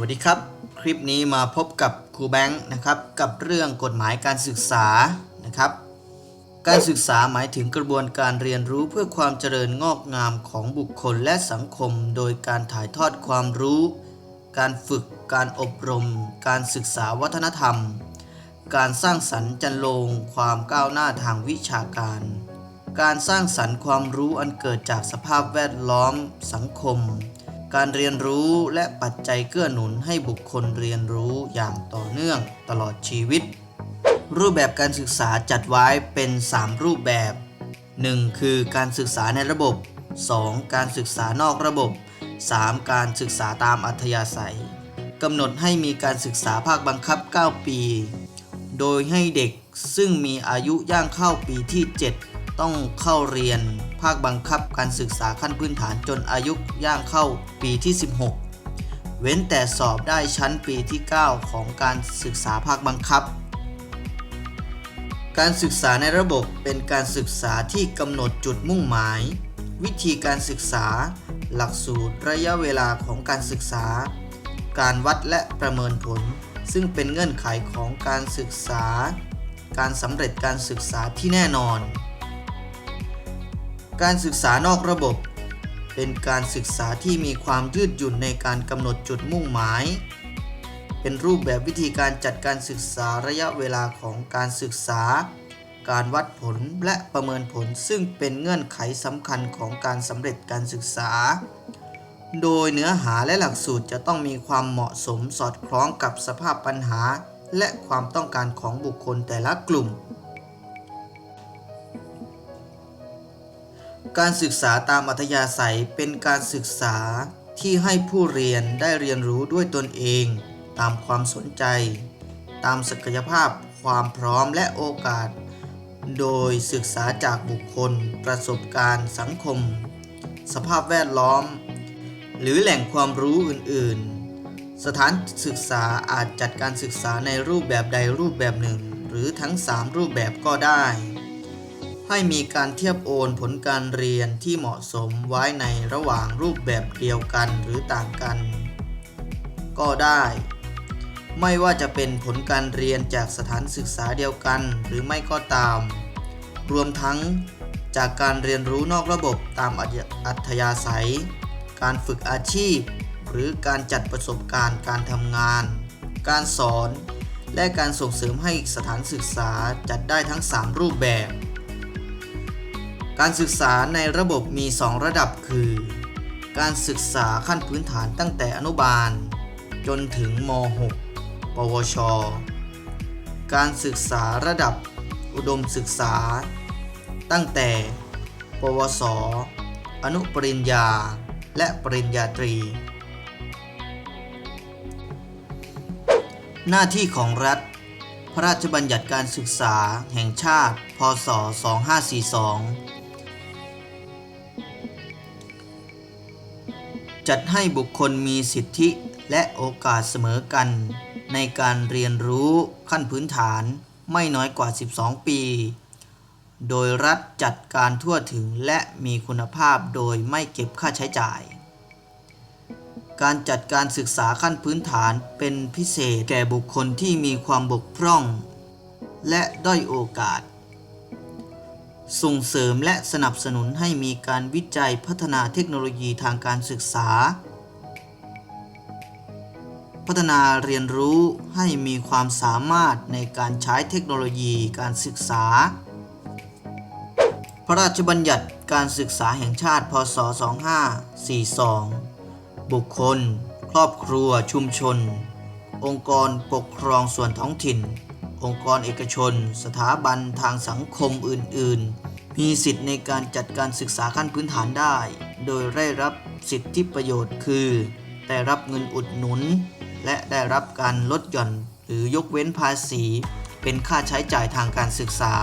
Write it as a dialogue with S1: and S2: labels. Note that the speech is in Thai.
S1: วัสดีครับ คลิปนี้มาพบกับครูแบงค์นะครับกับเรื่องกฎหมายการศึกษานะครับ การศึกษาหมายถึงกระบวนการเรียนรู้เพื่อความเจริญงอกงามของบุคคลและสังคม โดยการถ่ายทอดความรู้ การฝึก การอบรม การศึกษาวัฒนธรรม การสร้างสรรค์จันโลง ความก้าวหน้าทางวิชาการ การสร้างสรรค์ความรู้อันเกิดจากสภาพแวดล้อม สังคม การเรียนรู้และปัจจัยเกื้อหนุนให้บุคคลเรียนรู้อย่างต่อเนื่องตลอดชีวิต รูปแบบการศึกษาจัดไว้เป็น 3 รูปแบบ 1. คือการศึกษาในระบบ 2. การศึกษานอกระบบ 3. การศึกษาตามอัธยาศัยกำหนดให้มีการศึกษาภาคบังคับ 9 ปี โดยให้เด็กซึ่งมีอายุย่างเข้าปีที่ 7 ต้องเข้าเรียน ภาคบังคับการศึกษาขั้นพื้นฐานจนอายุย่างเข้าปีที่ 16 เว้นแต่สอบได้ชั้นปีที่ 9 ของการศึกษาภาคบังคับ การศึกษาในระบบเป็นการศึกษาที่กำหนดจุดมุ่งหมาย วิธีการศึกษา หลักสูตรระยะเวลาของการศึกษา การวัดและประเมินผล ซึ่งเป็นเงื่อนไขของการศึกษา การสำเร็จการศึกษาที่แน่นอน การศึกษานอกระบบ เป็นการศึกษาที่มีความยืดหยุ่นในการกำหนดจุดมุ่งหมาย เป็นรูปแบบวิธีการจัดการศึกษาระยะเวลาของการศึกษา การวัดผลและประเมินผลซึ่งเป็นเงื่อนไขสำคัญของการสำเร็จการศึกษา โดยเนื้อหาและหลักสูตรจะต้องมีความเหมาะสมสอดคล้องกับสภาพปัญหา และความต้องการของบุคคลแต่ละกลุ่ม การศึกษาตามอัธยาศัยเป็นการศึกษาที่ให้ผู้เรียนได้เรียนรู้ด้วยตนเอง ตามความสนใจ ตามศักยภาพ ความพร้อมและโอกาส โดยศึกษาจากบุคคล ประสบการณ์ สังคม สภาพแวดล้อม หรือแหล่งความรู้อื่น ๆ สถานศึกษาอาจจัดการศึกษาในรูปแบบใดรูปแบบหนึ่ง หรือทั้ง 3 รูปแบบก็ได้ ให้มีการเทียบโอนผลการเรียนที่เหมาะสมไว้ในระหว่างรูปแบบเดียวกันหรือต่างกัน ก็ได้ ไม่ว่าจะเป็นผลการเรียนจากสถานศึกษาเดียวกันหรือไม่ก็ตาม รวมทั้งจากการเรียนรู้นอกระบบตามอัธยาศัย การฝึกอาชีพ หรือการจัดประสบการณ์การทำงาน การสอน และการส่งเสริมให้สถานศึกษาจัดได้ทั้ง 3 รูปแบบ การศึกษาในระบบมี 2 ระดับคือ การศึกษาขั้นพื้นฐานตั้งแต่อนุบาล จนถึงม .6 ปวช การศึกษาระดับอุดมศึกษา ตั้งแต่ ปวส อนุปริญญา และปริญญาตรี หน้าที่ของรัฐ พระราชบัญญัติการศึกษาแห่งชาติ พศ 2542 จัดให้บุคคลมีสิทธิและโอกาสเสมอกัน ในการเรียนรู้ขั้นพื้นฐานไม่น้อยกว่า 12 ปี โดยรัฐจัดการทั่วถึงและมีคุณภาพโดยไม่เก็บค่าใช้จ่าย การจัดการศึกษาขั้นพื้นฐานเป็นพิเศษแก่บุคคลที่มีความบกพร่อง และด้อยโอกาส ส่งเสริมและสนับสนุนให้มีการวิจัยพัฒนาเทคโนโลยีทางการศึกษา พัฒนาเรียนรู้ให้มีความสามารถในการใช้เทคโนโลยีการศึกษา พระราชบัญญัติการศึกษาแห่งชาติ พศ 2542 บุคคล ครอบครัวชุมชน องค์กรปกครองส่วนท้องถิ่น องค์กรเอกชน สถาบันทางสังคมอื่น ๆ มีสิทธิ์ในการจัดการศึกษาขั้นพื้นฐานได้ โดยได้รับสิทธิประโยชน์คือ ได้รับเงินอุดหนุน และได้รับการลดหย่อนหรือยกเว้นภาษี เป็นค่าใช้จ่ายทางการศึกษา